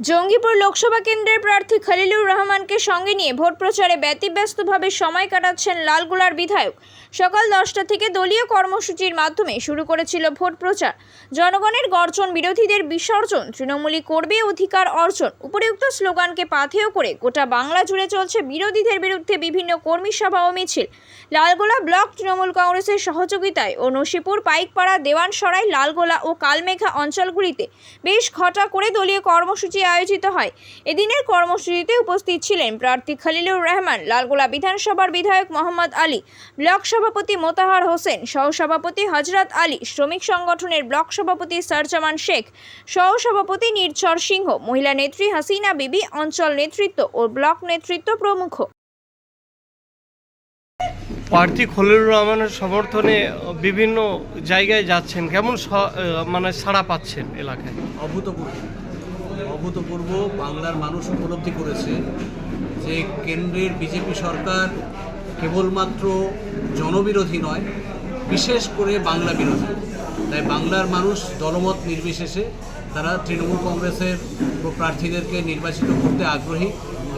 জঙ্গিপুর লোকসভা কেন্দ্রের প্রার্থী খলিলুর রহমানকে সঙ্গে নিয়ে ভোট প্রচারে ব্যতিব্যস্তভাবে সময় কাটাচ্ছেন লালগোলার বিধায়ক। সকাল দশটা থেকে দলীয় কর্মসূচির মাধ্যমে শুরু করেছিল ভোট প্রচার। জনগণের গর্জন বিরোধীদের বিসর্জন, তৃণমূলী করবে অধিকার অর্জন, উপরিউক্ত স্লোগানকে পাথেয় করে গোটা বাংলা জুড়ে চলছে বিরোধীদের বিরুদ্ধে বিভিন্ন কর্মী সভা ও মিছিল। লালগোলা ব্লক তৃণমূল কংগ্রেসের সহযোগিতায় ও নসিপুর পাইকপাড়া দেওয়ানসরাই, লালগোলা ও কালমেঘা অঞ্চলগুলিতে বেশ ঘটা করে দলীয় কর্মসূচি আয়োজিত হয়। এদিনের কর্মসূচিতে উপস্থিত ছিলেন প্রার্থী খলিলুর রহমান লালগোলা বিধানসভার বিধায়ক মোহাম্মদ আলী ব্লক সভাপতি মোতাহার হোসেন সহসভাপতি হজরত আলী শ্রমিক সংগঠনের ব্লক সভাপতি সরজামান শেখ সহসভাপতি নির্ঝর সিংহ মহিলা নেত্রী হাসিনা বিবি অঞ্চল নেতৃত্ব ও ব্লক নেতৃত্ব প্রমুখ। প্রার্থী খলিলুর রহমানের সমর্থনে বিভিন্ন জায়গায় যাচ্ছেন। কেমন মানে সাড়া পাচ্ছেন এলাকায়? অভূতপূর্ব। অভূতপূর্ব বাংলার মানুষ উপলব্ধি করেছে যে কেন্দ্রের বিজেপি সরকার কেবলমাত্র জনবিরোধী নয়, বিশেষ করে বাংলা বিরোধী। তাই বাংলার মানুষ দলমত নির্বিশেষে তারা তৃণমূল কংগ্রেসের প্রার্থীদেরকে নির্বাচিত করতে আগ্রহী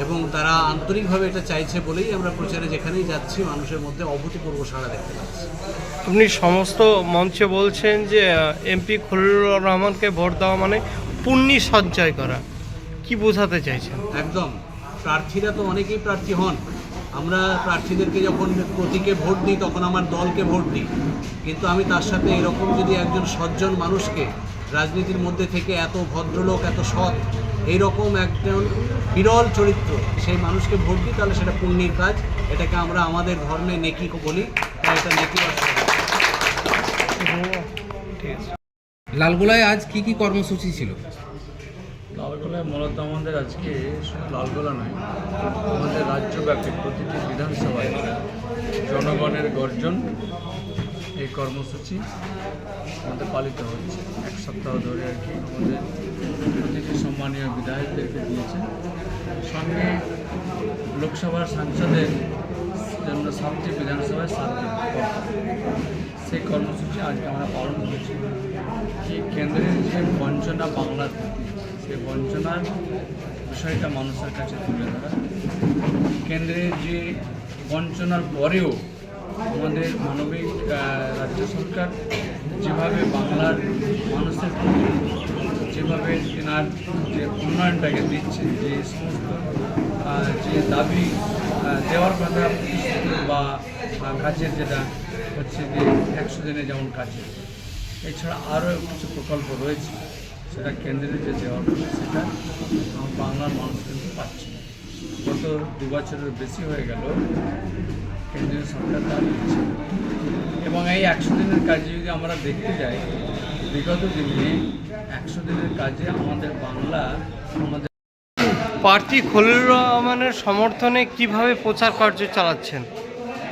এবং তারা আন্তরিকভাবে এটা চাইছে বলেই আমরা প্রচারে যেখানেই যাচ্ছি, মানুষের মধ্যে অভূতপূর্ব সাড়া দেখতে পাচ্ছি। আপনি সমস্ত মঞ্চে বলছেন যে এমপি খলিলুর রহমানকে ভোট দেওয়া মানে পুণ্যি সঞ্চয় করা। কি বোঝাতে চাইছেন? একদম। প্রার্থীরা তো অনেকেই প্রার্থী হন। আমরা প্রার্থীদেরকে যখন প্রতীকে ভোট দিই তখন আমার দলকে ভোট দিই। কিন্তু আমি তার সাথে এরকম যদি একজন সজ্জন মানুষকে রাজনীতির মধ্যে থেকে এত ভদ্রলোক এত সৎ এইরকম একজন বিরল চরিত্র সেই মানুষকে ভোট দিই তাহলে সেটা পুণ্যের কাজ। এটাকে আমরা আমাদের ধর্মে নেকি বলি তাই এটা নেকি অর্থ ঠিক আছে। লালগোলায় আজ কি কি কর্মসূচি ছিল? লালগোলায় মূলত আমাদের আজকে লালগোলা নয়, আমাদের রাজ্যব্যাপী প্রতিটি বিধানসভায় জনগণের গর্জন এই কর্মসূচি আমাদের পালিত হচ্ছে। এক সপ্তাহ ধরে আর কি আমাদের প্রতিটি সম্মানীয় বিধায়কদেরকে দিয়েছে। সঙ্গে লোকসভার সাংসদের জন্য সাতটি বিধানসভায় সাতটি। সেই কর্মসূচি আজকে আমরা পালন করেছি। কেন্দ্রের যে বঞ্চনা বাংলার প্রতি বঞ্চনার বিষয়টা মানুষের কাছে তুলে ধরা। কেন্দ্রের যে বঞ্চনার পরেও আমাদের মানবিক রাজ্য সরকার যেভাবে বাংলার মানুষের প্রতি, যেভাবে তেনার যে উন্নয়নটাকে দিচ্ছে, যে সমস্ত যে দাবি দেওয়ার কথা বা কাজের যেটা হচ্ছে যে একশো দিনে যেমন কাজে। এছাড়া আরও কিছু প্রকল্প রয়েছে। সেটা কেন্দ্রের যে দেওয়ার কথা সেটা আমার বাংলার মানুষ কিন্তু পাচ্ছে গত দু বছরের বেশি হয়ে গেল কেন্দ্রীয় সরকার দিচ্ছে এবং এই একশো দিনের কাজে যদি আমরা দেখতে যাই বিগত দিনে একশো দিনের কাজে আমাদের বাংলা আমাদের প্রার্থী খলিলুর রহমানের সমর্থনে কীভাবে প্রচার কার্য চালাচ্ছেন?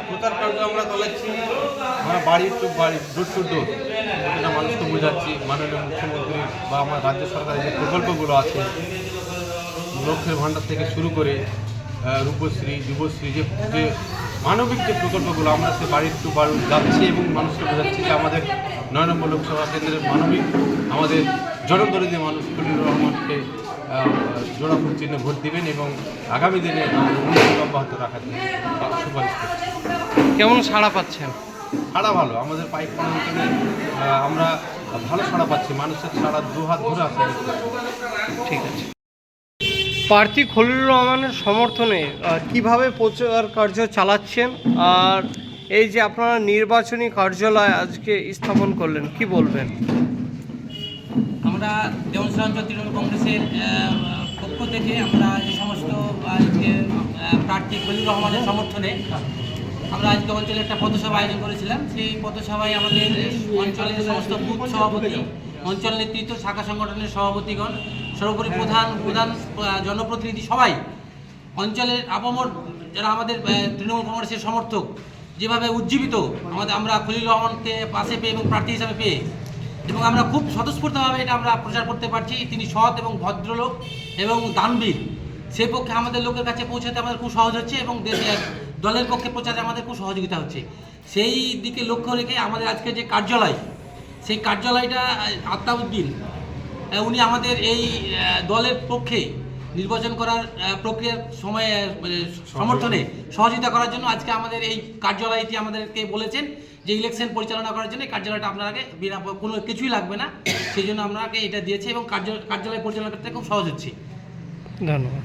প্রচার কার্য আমরা চালাচ্ছি আমরা বাড়ি টু বাড়ি ডোর প্রতিটা মানুষকে বোঝাচ্ছি মাননীয় মুখ্যমন্ত্রী বা আমার রাজ্য সরকারের যে প্রকল্পগুলো আছে লক্ষ্যের ভাণ্ডার থেকে শুরু করে রূপশ্রী যুবশ্রী যে যে মানবিক যে প্রকল্পগুলো আমরা সে বাড়ি টু বাড়ি যাচ্ছি এবং মানুষকে বোঝাচ্ছি যে আমাদের নয় নম্বর লোকসভা কেন্দ্রের মানবিক আমাদের জনদরিদ্র মানুষ খলিলুর রহমানকে আহ, জোড়া ফুল চিহ্নে ভোট দিবেন এবং আগামী দিনে আমাদের অব্যাহত রাখার জন্য সুপারিশ করছি। কেমন সাড়া পাচ্ছেন? সাড়া ভালো আমাদের পাইপ অঞ্চলে আমরা ভালো সাড়া পাচ্ছি মানুষের সাড়া দু হাত ধরে আসে ঠিক আছে। প্রার্থী খলিলুর রহমানের সমর্থনে কীভাবে প্রচার কার্য চালাচ্ছেন? আর এই যে আপনারা নির্বাচনী কার্যালয় আজকে স্থাপন করলেন কি বলবেন? আমরা দেওয়ানসরা অঞ্চল তৃণমূল কংগ্রেসের পক্ষ থেকে আমরা যে সমস্ত প্রার্থী খলিল রহমানের সমর্থনে আমরা আজকে অঞ্চলে একটা পথসভা আয়োজন করেছিলাম। সেই পথসভায় আমাদের অঞ্চলের সমস্ত বুথ সভাপতি, অঞ্চল নেতৃত্ব, শাখা সংগঠনের সভাপতিগণ, সর্বোপরি প্রধান প্রধান জনপ্রতিনিধি সবাই অঞ্চলের আপামর যারা আমাদের তৃণমূল কংগ্রেসের সমর্থক, যেভাবে উজ্জীবিত আমাদের, আমরা খলিল রহমানকে পাশে পেয়ে এবং প্রার্থী হিসাবে পেয়ে এবং আমরা খুব স্বতঃস্ফূর্তভাবে এটা আমরা প্রচার করতে পারছি। তিনি সৎ এবং ভদ্রলোক এবং দানবীর। সেই পক্ষে আমাদের লোকের কাছে পৌঁছাতে আমাদের খুব সহজ হচ্ছে এবং দেশের দলের পক্ষে প্রচারে আমাদের খুব সহযোগিতা হচ্ছে। সেই দিকে লক্ষ্য রেখে আমাদের আজকে যে কার্যালয়, সেই কার্যালয়টা আত্মাউদ্দিন উনি আমাদের এই দলের পক্ষে নির্বাচন করার প্রক্রিয়ার সময়ে মানে সমর্থনে সহযোগিতা করার জন্য আজকে আমাদের এই কার্যালয়টি আমাদেরকে বলেছেন যে ইলেকশন পরিচালনা করার জন্য কার্যালয়টা আপনাকে বিনা, কোনো কিছুই লাগবে না। সেই জন্য আপনাকে এটা দিয়েছে এবং কার্য, কার্যালয় পরিচালনা করতে খুব সহজ হচ্ছে। ধন্যবাদ।